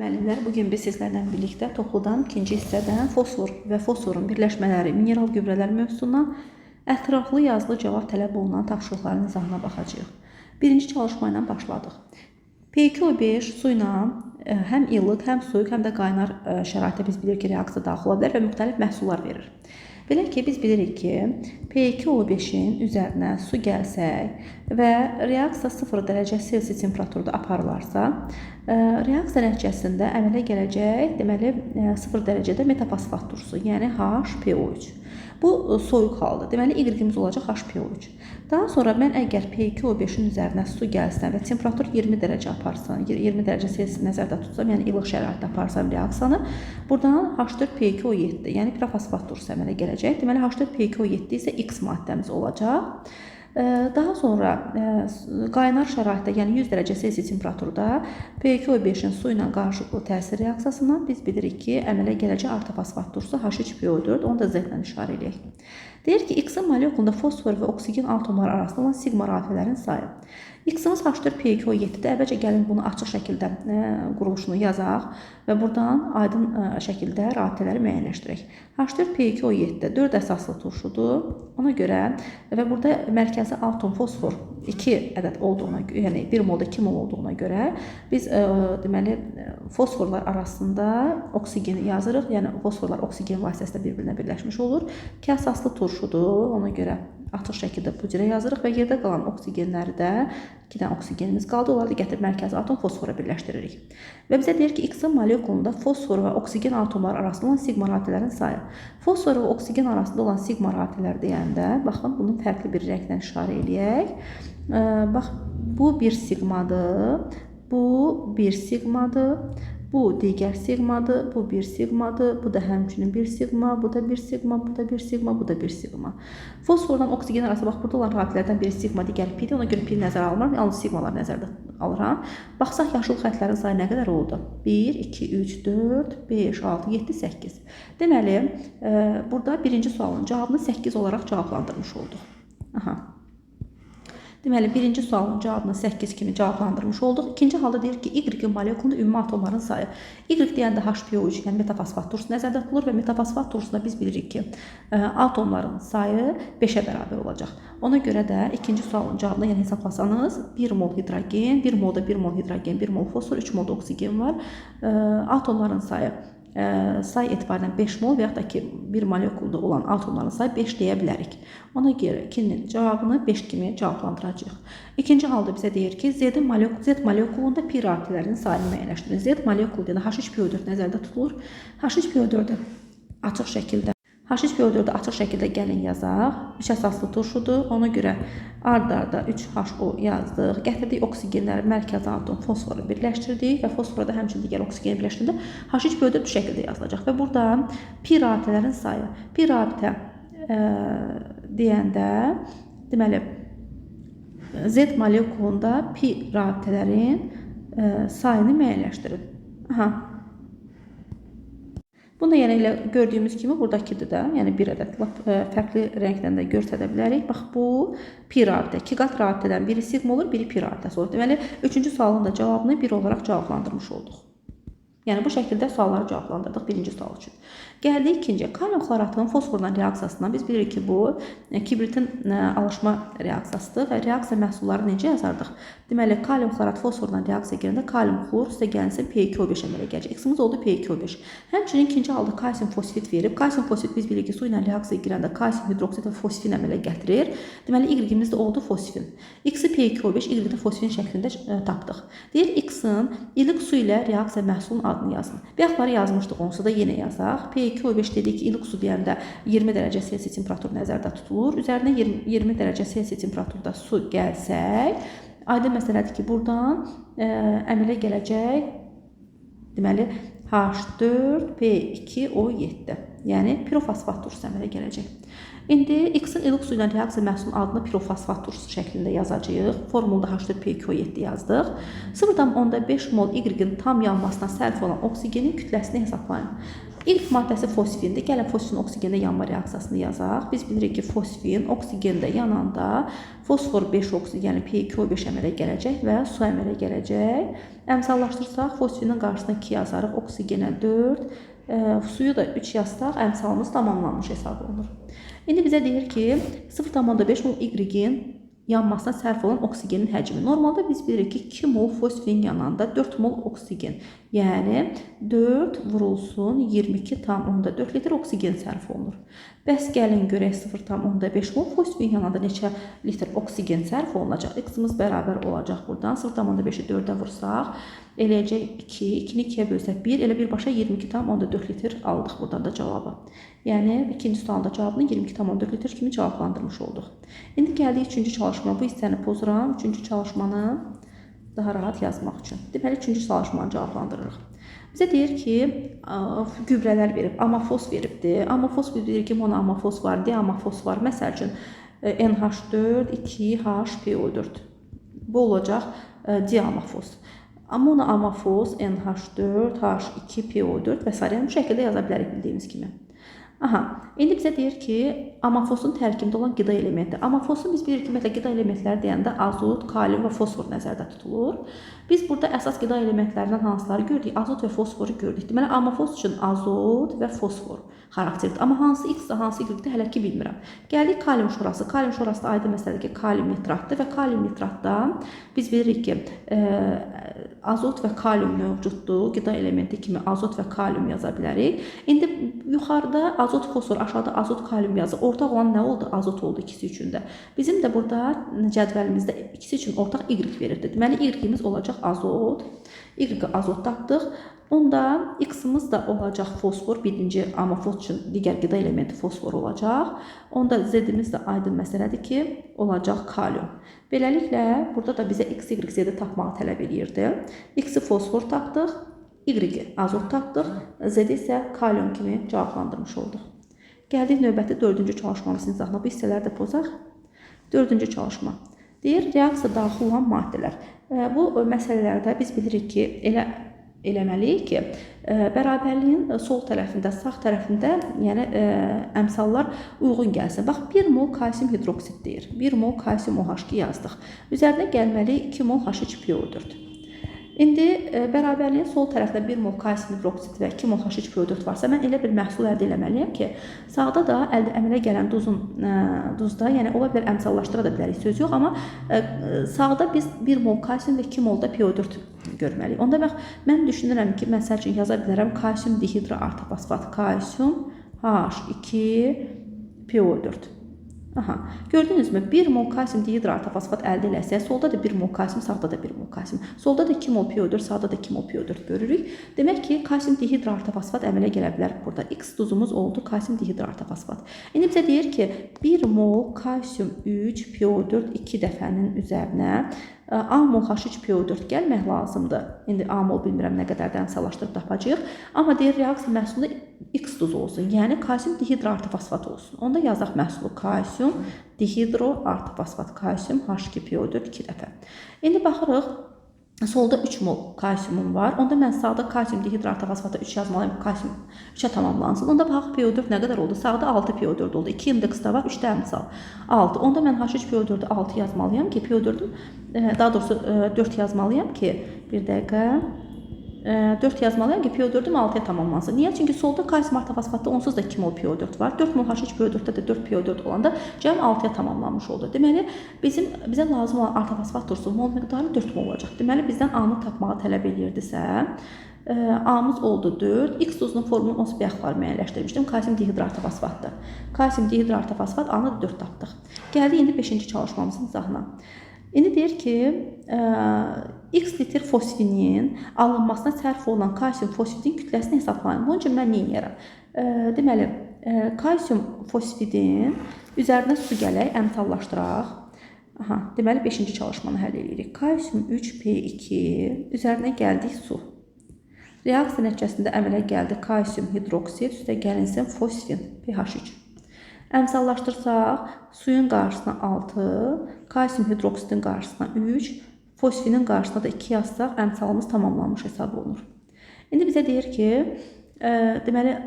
Müəllimlər, bu gün biz sizlərlə birlikdə toxludan ikinci hissədən fosfor və fosforun birləşmələri, mineral gübrələr mövzusundan ətraflı yazılı cavab tələb olunan tapşırıqların izahına baxacağıq. Birinci çalışma ilə başladıq. P2O5 su ilə ə, həm illıq, həm soyuq, həm də qaynar ə, şəraitdə biz bilirik ki, reaksiya daxil ola bilər və müxtəlif məhsullar verir. Belə ki, biz bilirik ki, P2O5-in üzərinə su gəlsək və reaksiya 0 dərəcə Selsi temperaturda aparılarsa, ə, reaksiya nəticəsində əmələ gələcək, deməli, ə, 0 dərəcədə metafosfat turşusu, yəni HPO3. Bu soyuq haldır. Deməli, Y-imiz olacaq HPO3. Daha sonra mən əgər P2O5-in üzərinə su gəlsən və temperatur 20 dərəcə aparsam, 20 dərəcə Selsi nəzərdə tutsam, yəni ilıq şəraitdə aparsam reaksiyanı, buradan H4P2O7, yəni pirofosfat turşusu əmələ gələcək. Deməli, H4P2O7 isə X maddəmiz olacaq. Daha sonra qaynar şəraitdə, yəni 100 dərəcə Selsi temperaturda P2O5-in su ilə qarşılıqlı təsir reaksiyasından biz bilirik ki, əmələ gələcək ortofosfat turşusu H3PO4, onu da Z ilə işarə eləyək. Deyir ki, X-in molekulunda fosfor və oksigen atomları arasında olan siqma rabitələrin sayı. X-imiz H4PO7-dir. Əvvəlcə gəlin bunu açıq şəkildə ə, quruluşunu yazaq və buradan aydın ə, şəkildə rabitələri müəyyənləşdirək. H4P2O7 4 əsaslı turşudur. Ona görə və burada mərkəzi atom fosfor 2 ədəd olduğuna yəni 1 molda 2 mol olduğuna görə biz ə, deməli ə, fosforlar arasında oksigeni yazırıq. Yəni fosforlar oksigen vasitəsilə bir-birinə birləşmiş olur. 2 əsaslı turşudur. Ona görə açıq şəkildə bu cürə yazırıq və yerdə qalan oksigenləri də 2 dənə oksigenimiz qaldı. Onları da gətirib mərkəzi atom fosfora birləşdiririk. Və bizə deyir ki, X-in molekulunda fosfor və oksigen atomları arasında olan siqma rabitələrin sayı. Fosfor və oksigen arasında olan siqma rabitələr deyəndə, baxın, bunu fərqli bir rənglə işarə eləyək. Bax, bu bir siqmadır. Bu bir siqmadır. Bu digər siqmadır, bu bir siqmadır, bu da həmçinin bir siqma, bu da bir siqma, bu da bir siqma, bu da bir siqma. Fosfordan oksigen arası bax burada olan rabitələrdən biri siqma, digəri pi-dir. Ona görə pi nəzərə almıram, yalnız siqmalar nəzərdə alıram. Baxsaq yaşıl xəttlərin sayı nə qədər oldu? 1, 2, 3, 4, 5, 6, 7, 8. Deməli, e, burada birinci sualın cavabını 8 olaraq cavablandırmış olduq. Aha. Deməli, birinci sualın cavabını 8 kimi cavablandırmış olduq. İkinci halda deyir ki, Y molekulunda ümumi atomların sayı. Y deyəndə HPO3, yəni metafosfat turşusu nəzərdə tutulur və metafosfat turşusunda biz bilirik ki, ə, atomların sayı 5-ə bərabər olacaq. Ona görə də ikinci sualın cavabını yəni hesablasanız 1 mol hidrogen, 1 molda 1 mol hidrogen, 1 mol fosfor, 3 molda oksigen var. Ə, atomların sayı say etibarən 5 mol və yaxud da ki, bir molekulda olan atomların sayı 5 deyə bilərik. Ona görə 2-nin cavabını 5 kimi cavablandıracağıq. İkinci halda bizə deyir ki, Z molekul Z molekulunda pi rabitələrinin sayını müəyyənləşdirin. Z molekulu yəni H3PO4 nəzərdə tutulur. H3PO4-ü açıq şəkildə H3PO4-ü açıq şəkildə gəlin yazaq. 3 əsaslı turşudur. Ona görə ard-arda 3HO yazdıq. Gətirdik oksigenləri mərkəzi atom fosforu birləşdirdik və fosfora da həmçinin digər oksigeni birləşdirəndə H3PO4 bu şəkildə yazılacaq və burada pi rabitələrin sayı. Pi rabitə ə, deyəndə deməli Z molekulunda pi rabitələrin ə, sayını müəyyənləşdirin. Aha, bunu da yəni elə gördüyümüz kimi buradakıdır da, yəni bir ədəd lap ə, fərqli rənglə də göstərə bilərik. Bax bu pi rabitə, iki qat rabitədən biri siqma olur, biri pi rabitəsi olur. Deməli, üçüncü sualın da cavabını bir olaraq cavablandırmış olduq. Yəni bu şəkildə sualları cavablandırdıq birinci sual üçün. Gəldik ikinciyə. Kalium xloratının fosforla reaksiyasından biz bilirik ki, bu e, kibritin e, alışma reaksiyasıdır və reaksiya məhsulları necə yazardıq? Deməli, kalium xlorat fosforla reaksiya girəndə kalium xlor üstə gəlsin P2O5 əmələ gələcək. X-imiz oldu P2O5. Həmçinin ikinci halda kalsium fosfit verib. Kalsium fosfit biz bilirik ki, su ilə reaksiyaya girəndə kalsium hidroksid və fosfin əmələ gətirir. Deməli, Y-imiz də oldu fosfin. X-i P2O5, Y-i də fosfin şəklində e, tapdıq. Deyir X-in ilıq su ilə reaksiya məhsulunun adını yazın. Bayaqları yazmışdıq, onsuz da yenə yazaq. P2O5 dedik ki, ilıq su deyəndə 20 dərəcə Selsi temperatur nəzərdə tutulur. Üzərinə 20, 20 dərəcə Selsi temperaturda su gəlsək, aydın məsələdir ki, buradan ə, əmələ gələcək deməli H4P2O7. Yəni pirofosfat turşusu əmələ gələcək. İndi X-in ilıq su ilə reaksiya məhsulunun adını pirofosfat turşusu şəklində yazacağıq. Formulda H4P2O7 yazdıq. 0,5 mol Y-in tam yanmasına sərf olan oksigenin kütləsini hesablayın. İlk maddəsi fosfindir. Gəlin fosfin oksigendə yanma reaksiyasını yazaq. Biz bilirik ki, fosfin oksigendə yananda fosfor 5 oksigen, yəni P2O5 əmələ gələcək və su əmələ gələcək. Əmsallaşdırsaq fosfinin qarşısına 2 yazarıq, oksigenə 4, e, suyu da 3 yazsaq əmsalımız tamamlanmış hesab olunur. İndi bizə deyir ki, 0,5 mol Y-in yanmasına sərf olan oksigenin həcmi. Normalda biz bilirik ki, 2 mol fosfin yananda 4 mol oksigen. Yəni 4 vurulsun 22,4 litr oksigen sərf olunur. Bəs gəlin görək 0,5 mol fosfin yananda neçə litr oksigen sərf olunacaq? X-imiz bərabər olacaq buradan. 0,5-i 4-ə vursaq, eləyəcək 2, 2-ni 2-yə bölsək 1, elə birbaşa 22,4 litr aldıq buradan da cavabı. Yəni ikinci sualda cavabını 22,4 litr kimi cavablandırmış olduq. İndi gəldik üçüncü çalışma. Bu hissəni pozuram. Üçüncü çalışmanı daha rahat yazmaq üçün. Deməli, üçüncü çalışmanı cavablandırırıq. Bizə deyir ki, gübrələr verib, amafos veribdi. Amafos bilirik ki, monoamafos var, diamafos var. Məsəl üçün ə, NH4, 2HPO4. Bu olacaq ə, diamafos. Monoamafos, NH4, H2PO4 və s. Bu şəkildə yaza bilərik bildiyimiz kimi. Aha, indi bizə deyir ki, amafosun tərkibində olan qida elementi. Amafosun biz bilirik ki, ümumiyyətlə qida elementləri deyəndə azot, kalium və fosfor nəzərdə tutulur. Biz burada əsas qida elementlərindən hansıları gördük? Azot və fosforu gördük. Deməli, amafos üçün azot və fosfor xarakterdir. Amma hansı X-də, hansı Y-də hələ ki bilmirəm. Gəldik kalium şorası. Kalium şorası da aydın məsələdir ki, kalium nitratdır və kalium nitratda biz bilirik ki, e, azot və kalium mövcuddur. Qida elementi kimi azot və kalium yaza bilərik. İndi yuxarıda azot, fosfor, aşağıda azot, kalium yazır. Ortaq olan nə oldu? Azot oldu ikisi üçün də. Bizim də burada cədvəlimizdə ikisi üçün ortaq Y verirdi. Deməli Y-imiz olacaq azot. Y azot tapdıq. Onda X-imiz də olacaq fosfor. Birinci amafos üçün digər qida elementi fosfor olacaq. Onda Z-imiz də aydın məsələdir ki, olacaq kalium. Beləliklə, burada da bizə X, Y, Z-i tapmağı tələb eləyirdi. X-i fosfor tapdıq, Y-i azot tapdıq, Z-i isə kalium kimi cavablandırmış olduq. Gəldik növbəti dördüncü çalışmamızın izahına. Bu hissələri də pozaq. Dördüncü çalışma. Deyir, reaksiya daxil olan maddələr. E, Bu məsələlərdə biz bilirik ki, elə eləməliyik ki, e, bərabərliyin sol tərəfində, sağ tərəfində, yəni e, əmsallar uyğun gəlsin. Bax, 1 mol kalsium hidroksid deyir. 1 mol kalsium OH2 yazdıq. Üzərinə gəlməli 2 mol H2PO4. İndi e, bərabərliyin sol tərəfdə 1 mol kalsium hidroksid və 2 mol H2PO4 varsa, mən elə bir məhsul əldə etməliyəm ki, sağda da əldə əmələ gələn duzun ə, duzda, yəni ola bilər əmsallaşdıra da bilərik söz yox, amma ə, sağda biz 1 mol kalsium və 2 mol da PO4 görməliyik. Onda bax, mən düşünürəm ki, məsəl üçün yaza bilərəm kalsium dihidro artofosfat kalsium H2 PO4. Aha. Gördünüzmü? 1 mol kalsium dihidroartofosfat əldə eləsək, solda da 1 mol kalsium, sağda da 1 mol kalsium. Solda da 2 mol PO4, sağda da 2 mol PO4 görürük. Demək ki, kalsium dihidroartofosfat əmələ gələ bilər burada. X duzumuz oldu kalsium dihidroartofosfat. İndi bizə deyir ki, 1 mol kalsium 3 PO4 2 dəfənin üzərinə A mol H3PO4 gəlmək lazımdır. İndi A mol bilmirəm nə qədərdən əmsallaşdırıb tapacağıq. Amma deyir reaksiya məhsulu X duzu olsun. Yəni kalsium dihidroartofosfat olsun. Onda yazaq məhsulu kalsium dihidroartofosfat kalsium H2PO4 2 dəfə. İndi baxırıq Solda 3 mol kalsiumum var. Onda mən sağda kalsium dihidroartofosfata 3 yazmalıyam. Kalsium 3-ə tamamlansın. Onda bax PO4 nə qədər oldu? Sağda 6 PO4 oldu. 2 indeksdə var, 3 də əmsal. 6. Onda mən H3PO4-ü 6 yazmalıyam ki, PO4-ü e, daha doğrusu 4 yazmalıyam ki, bir dəqiqə 4 yazmalıyam ki, PO4-üm 6-ya tamamlansın. Niyə? Çünki solda kalsium artofosfatda onsuz da 2 mol PO4 var. 4 mol H3PO4-də də 4 PO4 olanda cəmi 6-ya tamamlanmış oldu. Deməli, bizim bizə lazım olan artofosfat turşusu mol miqdarı 4 mol olacaq. Deməli, bizdən A-nı tapmağı tələb eləyirdisə, ə, A-mız oldu 4. X duzunun formulunu onsuz bayaq var müəyyənləşdirmişdim. Kalsium dihidroartofosfatdır. Kalsium dihidroartofosfat A-nı da 4 tapdıq. Gəldik indi 5-ci çalışmamızın izahına. İndi deyir ki, ə, X litr fosfinin alınmasına sərf olunan kalsium fosfidin kütləsini hesablayın. Bunun üçün mən nə edirəm? Deməli, ə, kalsium fosfidin üzərinə su gələk, əmsallaşdıraq. Aha, deməli 5-ci çalışmanı həll edirik. Kalsium 3P2 üzərinə gəldik su. Reaksiya nəticəsində əmələ gəldi kalsium hidroksid, üstə gəlinsin fosfin pH3. Əmsallaşdırsaq, suyun qarşısına 6, kalsium hidroksidin qarşısına 3, fosfinin qarşısına da 2 yazsaq, əmsalımız tamamlanmış hesab olunur. İndi bizə deyir ki, e, deməli e,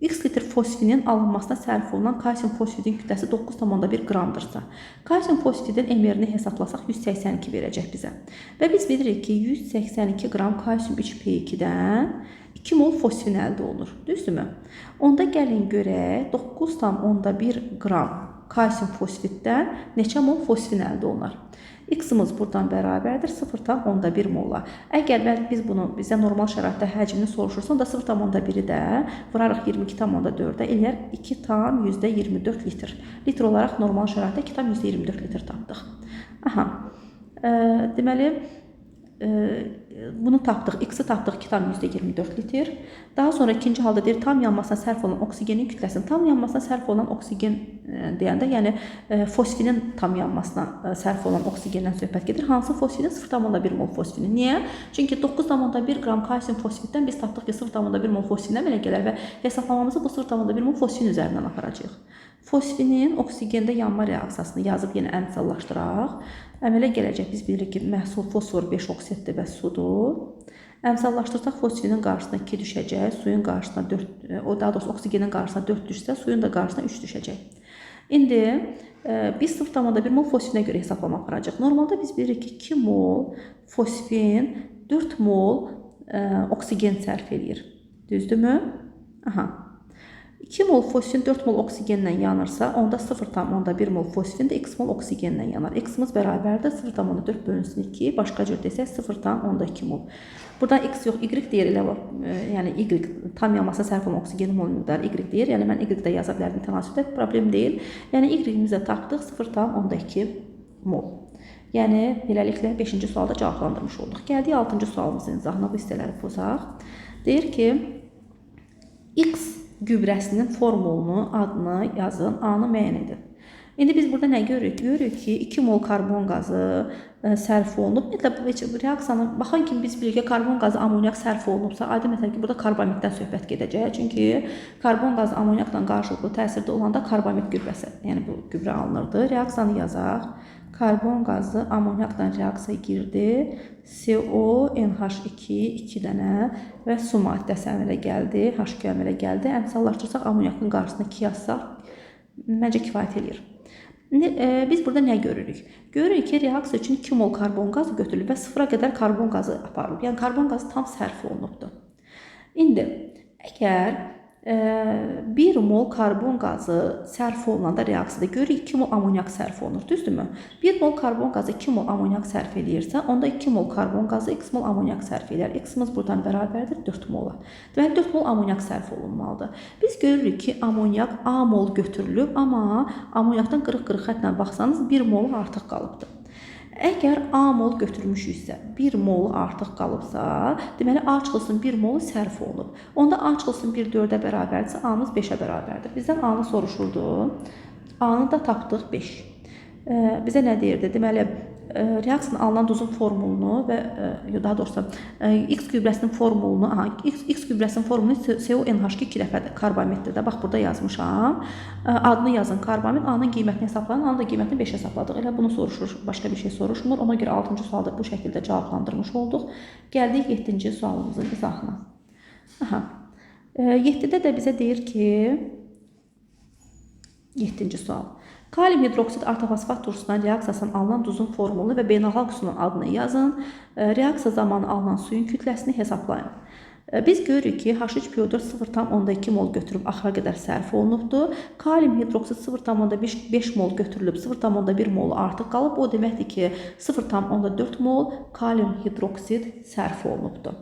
X litr fosfinin alınmasına sərf olunan kalsium fosfidin kütləsi 9,1 qramdırsa, kalsium fosfidin emerini hesablasaq 182 verəcək bizə. Və biz bilirik ki, 182 qram kalsium 3P2-dən 2 mol fosfin əldə olunur. Düzdürmü? Onda gəlin görək 9,1 qram kalsium fosfiddən neçə mol fosfin əldə olunar? X-imiz buradan bərabərdir 0,1 molla. Əgər biz bunu bizə normal şəraitdə həcmini soruşursa, onda 0,1-i də vurarıq 22,4-ə, eləyər 2,24 litr. Litr olaraq normal şəraitdə 2,24 litr tapdıq. Aha. E, deməli, e, bunu tapdıq. X-i tapdıq 2,24 litr. Daha sonra ikinci halda deyir tam yanmasına sərf olunan oksigenin kütləsini tam yanmasına sərf olunan oksigen e, deyəndə, yəni e, fosfinin tam yanmasına e, sərf olunan oksigendən söhbət gedir. Hansı fosfinin 0,1 mol fosfini. Niyə? Çünki 9,1 qram kalsium fosfiddən biz tapdıq ki, 0,1 mol fosfindən belə gələr və hesablamamızı bu 0,1 mol fosfin üzərindən aparacağıq. Fosfinin oksigende yanma reaksiyasını yazıb yenə əmsallaşdıraq. Əmələ gələcək biz bilirik ki, məhsul fosfor 5 oksiddir və sudur. Əmsallaşdırsaq fosfinin qarşısına 2 düşəcək, suyun qarşısına 4, o daha doğrusu oksigenin qarşısına 4 düşsə, suyun da qarşısına 3 düşəcək. İndi e, biz 0,1 mol fosfinə görə hesablama aparacaq. Normalda biz bilirik ki, 2 mol fosfin 4 mol e, oksigen sərf eləyir. Düzdürmü? Aha. 2 mol fosfin 4 mol oksigenlə yanırsa, onda 0,1 mol fosfin də x mol oksigenlə yanar. X-imiz bərabərdir 0,4 bölünsün 2, başqa cür desək 0,2 mol. Buradan x yox, y deyir elə var. E, yəni y tam yanmasına sərf olunan oksigenin mol miqdarı y deyir. Yəni mən y də yaza bilərdim tənasübdə, problem deyil. Yəni y-imizi tapdıq 0,2 mol. Yəni beləliklə 5-ci sualda cavablandırmış olduq. Gəldik 6-cı sualımızın izahına bu hissələri pozaq. Deyir ki, x gübrəsinin formulunu, adını yazın, A-nı müəyyən edin. İndi biz burada nə görürük? Görürük ki, 2 mol karbon qazı e, sərf olunub. Ümumiyyətlə bu reaksiyanın baxan kimi biz bilirik ki, karbon qazı amoniak sərf olunubsa, aydın məsələ ki, burada karbamiddən söhbət gedəcək. Çünki karbon qazı amoniakla qarşılıqlı təsirdə olanda karbamid gübrəsi, yəni bu gübrə alınırdı. Reaksiyanı yazaq. Karbon qazı amoniakla reaksiyaya girdi. CO, NH2, 2 dənə və su maddəsi əmələ gəldi. H2 əmələ gəldi. Əmsallaşdırsaq amoniakın qarşısına 2 yazsaq məncə kifayət eləyir. E, biz burada nə görürük? Görürük ki, reaksiya üçün 2 mol karbon qazı götürülüb və sıfıra qədər karbon qazı aparılıb. Yəni karbon qazı tam sərf olunubdur. İndi əgər 1 mol karbon qazı sərf olunanda reaksiyada görürük 2 mol amoniak sərf olunur, düzdürmü? 1 mol karbon qazı 2 mol amoniak sərf eləyirsə, onda 2 mol karbon qazı x mol amoniak sərf eləyər. X-imiz buradan bərabərdir 4 mola. Deməli 4 mol amoniak sərf olunmalıdır. Biz görürük ki, amoniak A mol götürülüb, amma amoniakdan qırıq-qırıq xətlə baxsanız 1 mol artıq qalıbdır. Əgər A mol götürmüşüksə, 1 mol artıq qalıbsa, deməli A çıxılsın 1 mol sərf olunub. Onda A çıxılsın 1 4-ə bərabərdirsə, A-mız 5-ə bərabərdir. Bizdən A-nı soruşurdu. A-nı da tapdıq 5. Bizə nə deyirdi? Deməli, reaksiyanın alınan duzun formulunu və daha doğrusu X gübrəsinin formulunu, aha, X, X gübrəsinin formulunu CONH2 2 dəfədir karbamiddir də. Bax burada yazmışam. Adını yazın karbamid, A-nın qiymətini hesablayın, A-nın da qiymətini 5 hesabladıq. Elə bunu soruşur, başqa bir şey soruşmur. Ona görə 6-cı sualda bu şəkildə cavablandırmış olduq. Gəldik 7-ci sualımızın izahına. Aha. 7-də də bizə deyir ki 7-ci sual. Kalium hidroksid artofosfat turşusundan reaksiyasından alınan duzun formulunu və beynəlxalq suyun adını yazın. E, reaksiya zamanı alınan suyun kütləsini hesablayın. E, biz görürük ki, H3PO4 0,2 mol götürüb axıra qədər sərf olunubdur. Kalium hidroksid 0,5 mol götürülüb 0,1 mol artıq qalıb. O deməkdir ki, 0,4 mol kalium hidroksid sərf olunubdur.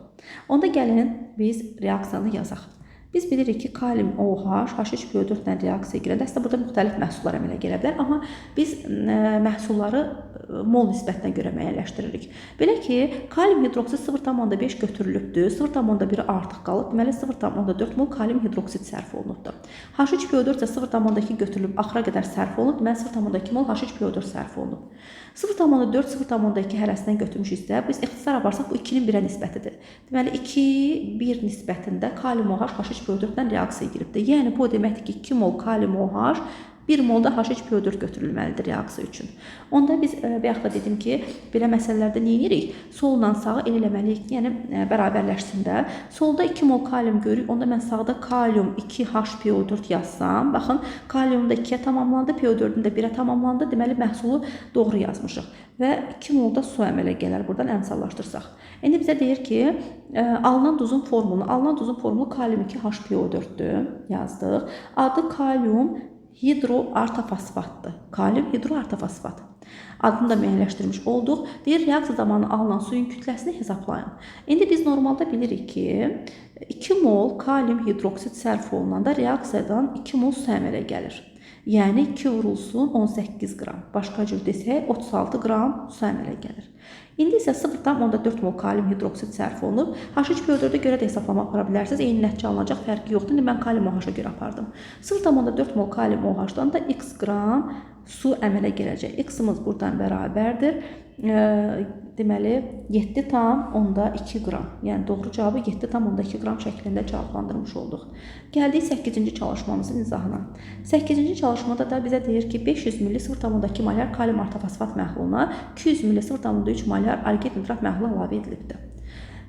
Onda gəlin biz reaksiyanı yazaq. Biz bilirik ki, kalium OH H3PO4 ilə reaksiya girəndə əslində burada müxtəlif məhsullar əmələ gələ bilər, amma biz məhsulları mol nisbətinə görə müəyyənləşdiririk. Belə ki, kalium hidroksid 0,5 götürülübdür, 0,1 artıq qalıb, deməli 0,4 mol kalium hidroksid sərf olunubdur. H3PO4 isə 0,2 götürülüb axıra qədər sərf olunub, deməli 0,2 mol H3PO4 sərf olunub. 0,4 0,2 hərəsindən götürmüşüksə, biz ixtisar aparsaq bu 2-nin 1-ə nisbətidir. Deməli 2 1 nisbətində kalium OH H3PO4-dən reaksiyaya giribdir. Yəni bu o deməkdir ki, 2 mol kalium OH 1 mol da H3PO4 götürülməlidir reaksiya üçün. Onda biz e, bayaq da dedim ki, belə məsələlərdə nə edirik? Solla sağı el eləməliyik, yəni e, bərabərləşsin də. Solda 2 mol kalium görürük. Onda mən sağda kalium 2H PO4 yazsam, baxın, kalium da 2-yə tamamlandı, PO4-ün də 1-ə tamamlandı. Deməli məhsulu doğru yazmışıq və 2 mol da su əmələ gələr buradan əmsallaşdırsaq. İndi bizə deyir ki, e, alınan duzun formulu, alınan duzun formulu kalium 2H PO4-dür yazdıq. Adı kalium hidroartofosfatdır. Kalium hidroartofosfat. Adını da müəyyənləşdirmiş olduq. Deyir, reaksiya zamanı alınan suyun kütləsini hesablayın. İndi biz normalda bilirik ki, 2 mol kalium hidroksid sərf olunanda reaksiyadan 2 mol su əmələ gəlir. Yəni 2 vurulsun 18 qram. Başqa cür desək 36 qram su əmələ gəlir. İndi isə 0,4 mol kalium hidroksid sərf olunub. H3PO4-ə görə də hesablama apara bilərsiniz. Eyni nəticə alınacaq, fərqi yoxdur. İndi mən kalium OH-a görə apardım. 0,4 mol kalium OH-dan da x qram su əmələ gələcək. X-imiz buradan bərabərdir. E, deməli 7 tam onda 2 qram. Yəni doğru cavabı 7 tam onda 2 qram şəklində cavablandırmış olduq. Gəldik 8-ci çalışmamızın izahına. 8-ci çalışmada da bizə deyir ki, 500 ml 0,2 molar kalium artofosfat məhluluna 200 ml 0,3 molar arget nitrat məhlulu əlavə edilibdir.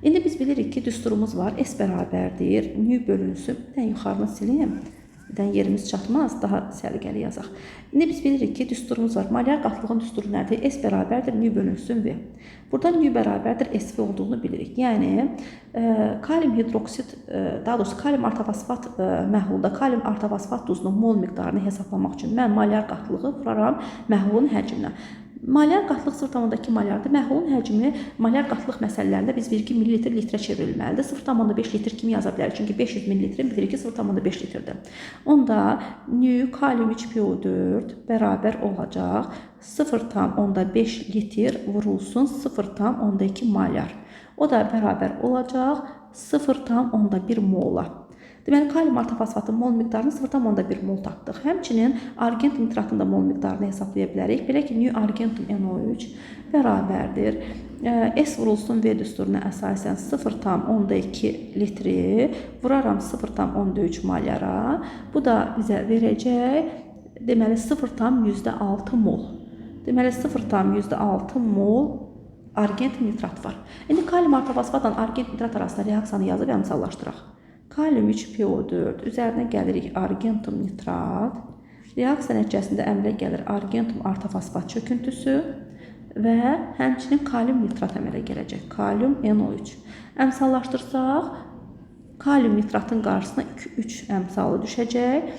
İndi biz bilirik ki, düsturumuz var. S bərabərdir. Nü bölünsün. Bir dənə yuxarını silim. Birdən yerimiz çatmaz, daha səliqəli yazaq. İndi biz bilirik ki, düsturumuz var. Molar qatlığın düsturu nədir? S bərabərdir nü bölünsün V. Buradan nü bərabərdir SV olduğunu bilirik. Yəni e, kalium hidroksid, e, daha doğrusu kalium artofosfat e, məhlulda kalium artofosfat duzunun mol miqdarını hesablamaq üçün mən molar qatlığı vuraram məhlulun həcminə. Molar qatlıq 0,2 molardır. Məhlulun həcmi molar qatlıq məsələlərində biz bilirik ki, millilitr litrə çevrilməlidir. 0,5 litr kimi yaza bilərik. Çünki 500 millilitrin bilirik ki, 0,5 litrdir. Onda nü kalium 3PO4 bərabər olacaq 0,5 litr vurulsun 0,2 molar. O da bərabər olacaq 0,1 mola. Deməli, kalium artofosfatın mol miqdarını 0,1 mol tapdıq. Həmçinin argent nitratın da mol miqdarını hesablaya bilərik. Belə ki, nu argentum NO3 bərabərdir. S vurulsun V düsturuna əsasən 0,2 litri vuraram 0,3 molara. Bu da bizə verəcək deməli 0,6 mol. Deməli 0,6 mol argent nitrat var. İndi kalium artofosfatla argent nitrat arasında reaksiyanı yazıb əmsallaşdıraq. Kalium 3PO4 üzərinə gəlirik argentum nitrat. Reaksiya nəticəsində əmələ gəlir argentum artofosfat çöküntüsü və həmçinin kalium nitrat əmələ gələcək. Kalium NO3. Əmsallaşdırsaq kalium nitratın qarşısına 2-3 əmsalı düşəcək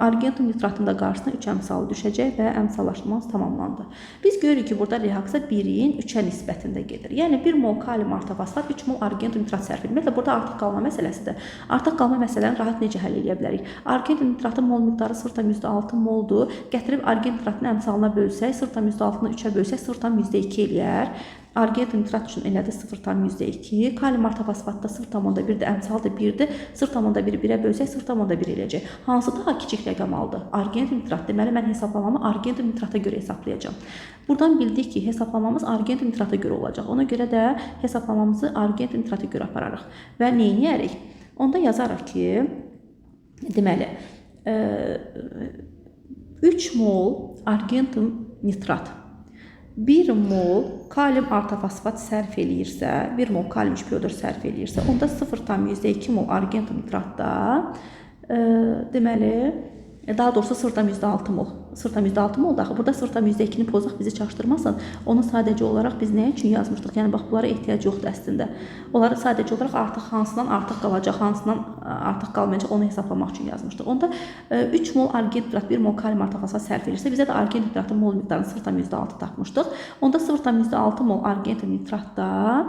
argentum nitratın da qarşısına 3 əmsalı düşəcək və əmsallaşdırmamız tamamlandı. Biz görürük ki, burada reaksiya 1-in 3-ə nisbətində gedir. Yəni 1 mol kalium artofosfat 3 mol argentum nitrat sərf edilir. Ümumiyyətlə burada artıq qalma məsələsidir. Artıq qalma məsələlərini rahat necə həll edə bilərik? Argentum nitratın mol miqdarı 0,6 moldur. Gətirib argentum nitratın əmsalına bölsək, 0,6-nı 3-ə bölsək 0,2 eləyər. Arget nitrat üçün elədi 0,2. Kalium artofosfatda 0,1 də əmsaldır 1-dir. 0,1-i 1-ə bölsək 0,1 eləyəcək. Hansı daha kiçik rəqəm aldı? Argent nitrat. Deməli mən hesablamamı argent nitrata görə hesablayacağam. Buradan bildik ki, hesablamamız argent nitrata görə olacaq. Ona görə də hesablamamızı argent nitrata görə apararıq. Və nə edərik? Onda yazarıq ki, deməli, e, 3 mol argentum nitrat 1 mol kalium artofosfat sərf eləyirsə, 1 mol kalium HPO4 sərf eləyirsə, onda 0,2 mol argentum nitratda e, deməli daha doğrusu 0,6 mol. 0,6 mol da axı burada 0,2-ni pozaq bizi çaşdırmasın. Onu sadəcə olaraq biz nə üçün yazmışdıq? Yəni bax bunlara ehtiyac yoxdur əslində. Onları sadəcə olaraq artıq hansından artıq qalacaq, hansından artıq qalmayacaq onu hesablamaq üçün yazmışdıq. Onda 3 mol argent nitrat, 1 mol kalium artofosfat sərf edirsə, bizə də argent nitratın mol miqdarını 0,6 tapmışdıq. Onda 0,6 mol argent nitratda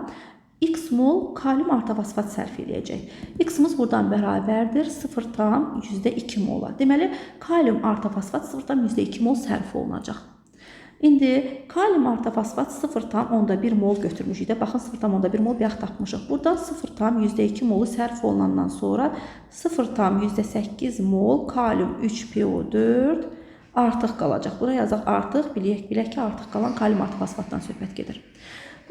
x mol kalium artofosfat sərf eləyəcək. X-imiz buradan bərabərdir 0,2 mola. Deməli, kalium artofosfat 0,2 mol sərf olunacaq. İndi kalium artofosfat 0,1 mol götürmüşük də. Baxın 0,1 mol bayaq tapmışıq. Buradan 0,2 molu sərf olunandan sonra 0,8 mol kalium 3PO4 artıq qalacaq. Bura yazaq artıq, bilək, bilək ki, artıq qalan kalium artofosfatdan söhbət gedir.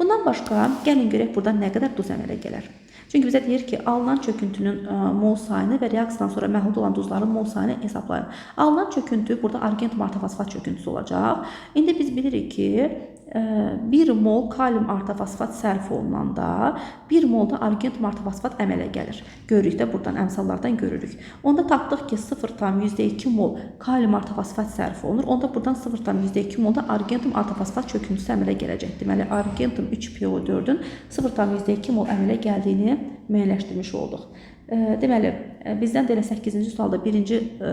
Bundan başqa gəlin görək burada nə qədər duz əmələ gələr. Çünki bizə deyir ki, alınan çöküntünün ə, mol sayını və reaksiyadan sonra məhlul olan duzların mol sayını hesablayın. Alınan çöküntü burada argent martafosfat çöküntüsü olacaq. İndi biz bilirik ki, 1 mol kalium artofosfat sərf olunanda 1 molda argent martofosfat əmələ gəlir. Görürük də buradan əmsallardan görürük. Onda tapdıq ki 0,2 mol kalium artofosfat sərf olunur. Onda buradan 0,2 molda argentum artofosfat çöküntüsü əmələ gələcək. Deməli argentum 3PO4-ün 0,2 mol əmələ gəldiyini müəyyənləşdirmiş olduq. E, Deməli, bizdən də elə 8-ci sualda birinci e,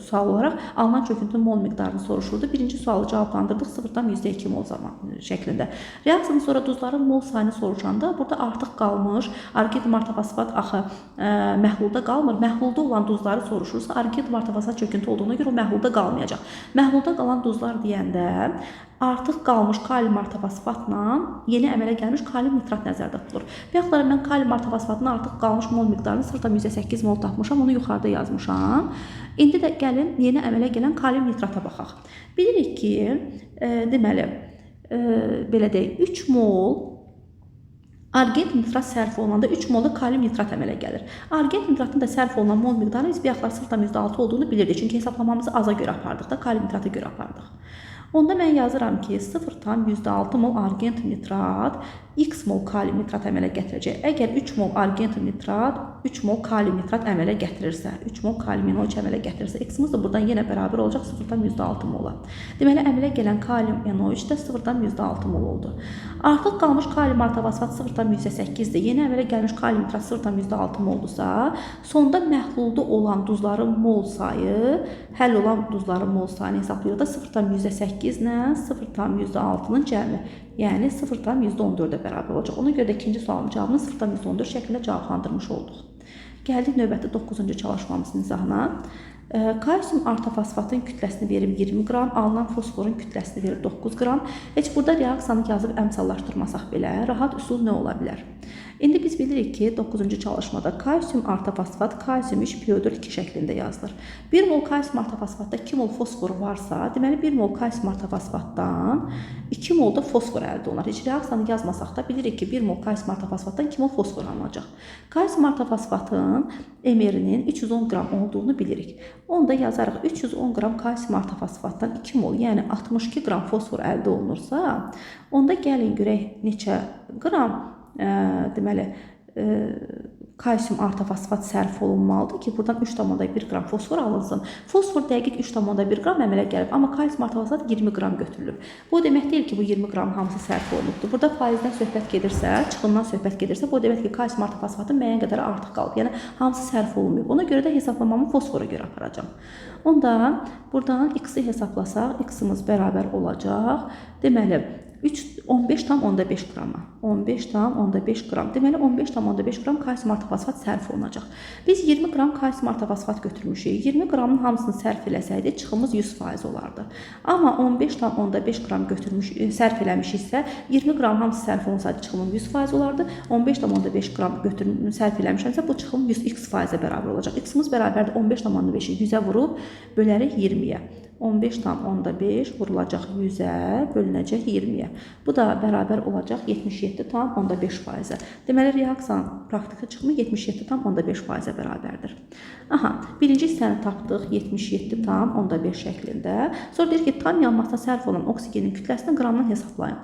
sual olaraq alınan çöküntünün mol miqdarını soruşurdu. Birinci sualı cavablandırdıq 0,2 mol zaman şəklində. Reaksiyadan sonra duzların mol sayını soruşanda burada artıq qalmış argent martofosfat axı ə, məhlulda qalmır. Məhlulda olan duzları soruşursa argent martofosfat çöküntü olduğuna görə o məhlulda qalmayacaq. Məhlulda qalan duzlar deyəndə artıq qalmış kalium artofosfatla yeni əmələ gəlmiş kalium nitrat nəzərdə tutulur. Bir yaxlar mən kalium artofosfatın artıq qalmış mol miqdarını 0,8 mol tapmışam, onu yuxarıda yazmışam. İndi də gəlin yeni əmələ gələn kalium nitrata baxaq. Bilirik ki, e, deməli, e, belə deyək, 3 mol Argent nitrat sərf olunanda 3 molda kalium nitrat əmələ gəlir. Argent nitratın da sərf olunan mol miqdarı biz bayaqlar 0,6 olduğunu bilirdik. Çünki hesablamamızı aza görə apardıq da, kalium nitrata görə apardıq. Onda mən yazıram ki, 0,6 mol argent nitrat x mol kalium nitrat əmələ gətirəcək. Əgər 3 mol argent nitrat 3 mol kalium nitrat əmələ gətirirsə, 3 mol kalium NO3 əmələ gətirirsə, x-imiz də buradan yenə bərabər olacaq 0,6 mola. Deməli, əmələ gələn kalium NO3 də 0,6 mol oldu. Artıq qalmış kalium artofosfat 0,8-dir. Yeni əmələ gəlmiş kalium nitrat 0,6 moldursa, sonda məhlulda olan duzların mol sayı, həll olan duzların mol sayını hesablayırıq da 0,8 ilə 0,6-nın cəmi. Yəni 0,14-ə bərabər olacaq. Ona görə də ikinci sualın cavabını 0,14 şəklində cavablandırmış olduq. Gəldik növbəti 9-cu çalışmamızın izahına. Ə, Kalsium artofosfatın kütləsini verib 20 qram, alınan fosforun kütləsini verib 9 qram. Heç burada reaksiyanı yazıb əmsallaşdırmasaq belə rahat üsul nə ola bilər? İndi biz bilirik ki, 9-cu çalışmada kalsium artofosfat kalsium 3PO4 2 şəklində yazılır. 1 mol kalsium artofosfatda 2 mol fosfor varsa, deməli 1 mol kalsium artofosfatdan 2 mol da fosfor əldə olunur. Heç reaksiyanı yazmasaq da bilirik ki, 1 mol kalsium artofosfatdan 2 mol fosfor alınacaq. Kalsium artofosfatın MR-nin 310 qram olduğunu bilirik. Onda yazarıq 310 qram kalsium artofosfatdan 2 mol, yəni 62 qram fosfor əldə olunursa, onda gəlin görək neçə qram deməli kalsium artofosfat sərf olunmalıdır ki, buradan 3,1 qram fosfor alınsın. Fosfor dəqiq 3,1 qram əmələ gəlib, amma kalsium artofosfat 20 qram götürülüb. Bu demək deyil ki, bu 20 qram hamısı sərf olunubdur. Burada faizdən söhbət gedirsə, çıxımdan söhbət gedirsə, bu demək ki, kalsium artofosfatın müəyyən qədər artıq qalıb. Yəni hamısı sərf olunmayıb. Ona görə də hesablamamı fosfora görə aparacağam. Onda buradan x-i hesablasaq, x-imiz bərabər olacaq. Deməli, 3 15,5 qrama. 15,5 qram. Deməli 15,5 qram kalsium artofosfat sərf olunacaq. Biz 20 qram kalsium artofosfat götürmüşük. 20 qramın hamısını sərf eləsəydi çıxımız 100% olardı. Amma 15,5 qram götürmüş, e, sərf eləmişiksə 20 qram hamısı sərf olunsaydı çıxımım 100% olardı. 15,5 qram götürüm sərf eləmişəmsə bu çıxım 100x faizə bərabər olacaq. X-imiz bərabərdir 15,5-i 100-ə vurub bölərik 20-yə. 15,5 vurulacaq 100-ə, bölünəcək 20-yə. Bu da bərabər olacaq 77,5 faizə. Deməli, reaksiyanın praktiki çıxımı 77,5 faizə bərabərdir. Aha, birinci hissəni tapdıq 77,5 şəklində. Sonra deyir ki, tam yanmasına sərf olan oksigenin kütləsini qramdan hesablayın.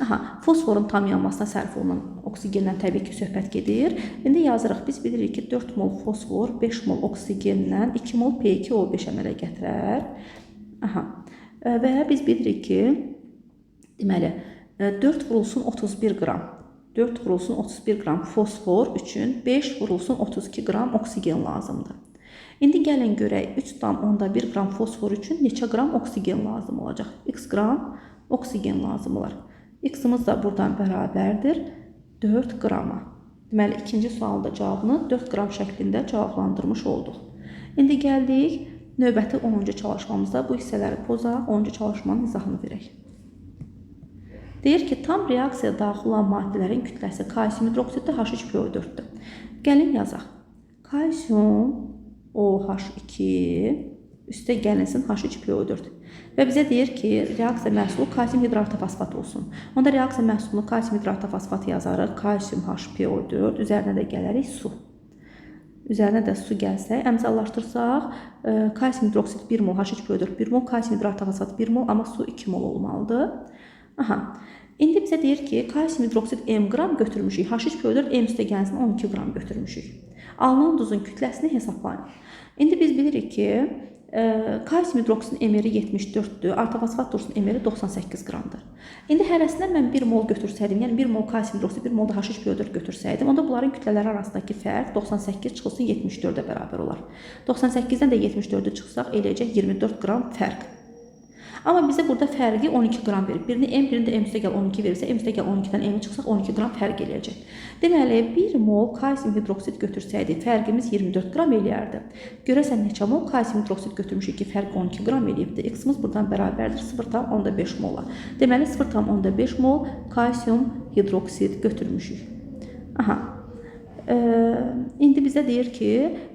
Aha, fosforun tam yanmasına sərf olunan oksigendən təbii ki, söhbət gedir. İndi yazırıq. Biz bilirik ki, 4 mol fosfor 5 mol oksigendən 2 mol P2O5 əmələ gətirər. Aha. Və biz bilirik ki, deməli, 4 vurulsun 31 qram. 4 vurulsun 31 qram fosfor üçün 5 vurulsun 32 qram oksigen lazımdır. İndi gəlin görək 3,1 qram fosfor üçün neçə qram oksigen lazım olacaq? X qram oksigen lazım olar. X-imiz da buradan bərabərdir 4 qrama. Deməli, ikinci sualda cavabını 4 qram şəklində cavablandırmış olduq. İndi gəldik növbəti 10-cu çalışmamızda bu hissələri pozaq, 10-cu çalışmanın izahını verək. Deyir ki, tam reaksiyaya daxil olan maddələrin kütləsi kalsium hidroksiddə H3PO4-dür. Gəlin yazaq. Kalsium OH2 üstə gəlinsin H3PO4. Və bizə deyir ki, reaksiya məhsulu kalsium hidroktofosfat olsun. Onda reaksiya məhsulunu kalsium hidroktofosfat yazarıq. Kalsium HPO4, üzərinə də gələrik su. Üzərinə də su gəlsə, əmsallaşdırsaq, e, kalsium hidroksid 1 mol, H2PO4 1 mol, kalsium hidroktofosfat 1 mol, amma su 2 mol olmalıdır. Aha. İndi bizə deyir ki, kalsium hidroksid m qram götürmüşük. H2PO4 m gəlsin 12 qram götürmüşük. Alınan duzun kütləsini hesablayın. İndi biz bilirik ki, kalsium hidroksidin emeri 74-dür, artofosfat durusunun emeri 98 qramdır. İndi hərəsindən mən 1 mol götürsəydim, yəni 1 mol kalsium hidroksid, 1 mol da H2PO4 götürsəydim, onda bunların kütlələri arasındakı fərq 98 çıxılsın 74-ə bərabər olar. 98-dən də 74-ü çıxsaq eləyəcək 24 qram fərq. Amma bizə burada fərqi 12 qram verir. Birini M, birini M üstə gəl 12 verirsə, M üstə gəl 12-dən M çıxsaq 12 qram fərq eləyəcək. Deməli, 1 mol kalsium hidroksid götürsəydik, fərqimiz 24 qram eləyərdi. Görəsən neçə mol kalsium hidroksid götürmüşük ki, fərq 12 qram eləyibdi. X-imiz buradan bərabərdir 0,5 mola. Deməli 0,5 mol kalsium hidroksid götürmüşük. Aha. Ee, indi bizə deyir ki,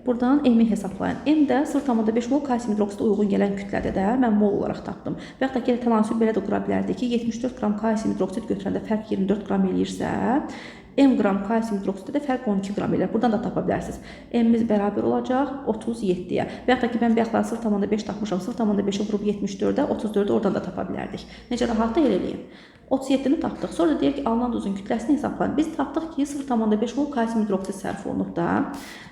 buradan M-i hesablayın. M də 0,5 mol kalsium hidroksidə uyğun gələn kütlədə də mən mol olaraq tapdım. Və yaxud ki, tənasüb belə də qura bilərdik ki, 74 qram kalsium hidroksid götürəndə fərq 24 qram eləyirsə, M qram kalsium hidroksidə də fərq 12 qram eləyir. Buradan da tapa bilərsiniz. M-imiz bərabər olacaq 37-yə. Və yaxud da ki, mən bayaqlar 0,5 tapmışam. 0,5-i vurub 74-ə, 34-ü oradan da tapa bilərdik. Necə elə eləyin. 37-ni tapdıq. Sonra da deyir ki, alınan duzun kütləsini hesablayın. Biz tapdıq ki, 0,5 mol kalsium hidroksid sərf olunub da.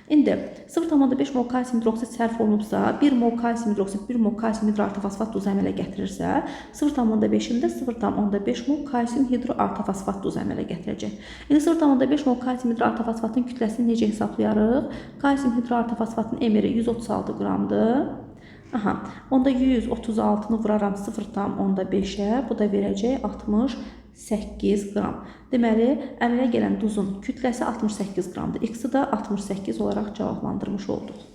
İndi 0,5 mol kalsium hidroksid sərf olunubsa, 1 mol kalsium hidroksid 1 mol kalsium hidroartofosfat duzu əmələ gətirirsə, 0,5-ində 0,5 mol kalsium hidroartofosfat duzu əmələ gətirəcək. İndi 0,5 mol kalsium hidroartofosfatın kütləsini necə hesablayarıq? Kalsium hidroartofosfatın emiri 136 qramdır. Aha, onda 136-nı vuraram 0,5-ə, bu da verəcək 68 qram. Deməli, əmələ gələn duzun kütləsi 68 qramdır. X-i də 68 olaraq cavablandırmış olduq.